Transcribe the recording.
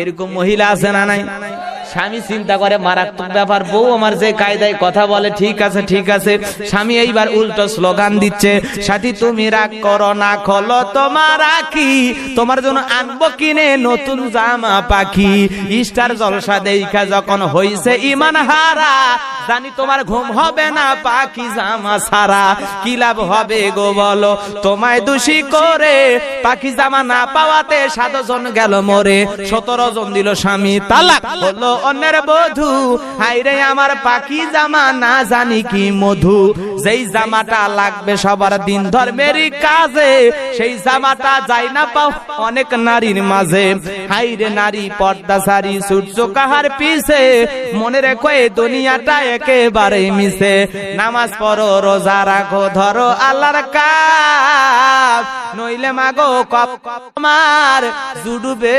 এরকম মহিলা আছে না নাই? স্বামী চিন্তা করে, মারাত্মক ব্যাপার, বউ আমার যে কায়দায় কথা বলে, ঠিক আছে ঠিক আছে। স্বামী এইবার উল্টো স্লোগান দিচ্ছে, সাথী, তুমি রাগ করো না, খলো তোমার রাখি তোমার জন্য আনব কিনে নতুন জামা পাখি। ইস্টার জলসা দেখা যখন হইছে ইমান হারা জানি তোমার ঘুম হবে না পাখি জামা সারা কি লাভ হবে গো বলো? তোমায় দোষী করে পাখি জামা না পাওয়াতে সাত জন গেল মরে। সতেরো জন দিল স্বামী তালাক। বলল, অন্যের বধু হাইরে আমার পাখি জামা না জানি কি মধু। যেই জামাটা লাগবে সবার দিন ধর্মেরই কাজে, সেই জামাটা যায় না পাও অনেক নারীর মাঝে। হাইরে নারী, পর্দা সারি, সূর্য কাহার পিছে, মনে রেখো এই দুনিয়াটা একেবারে মিশে নামাজ পড়ো, রোজা রাখো, ধরো আল্লাহর কাজ, নইলে মাগো কপ আমার জুডুবে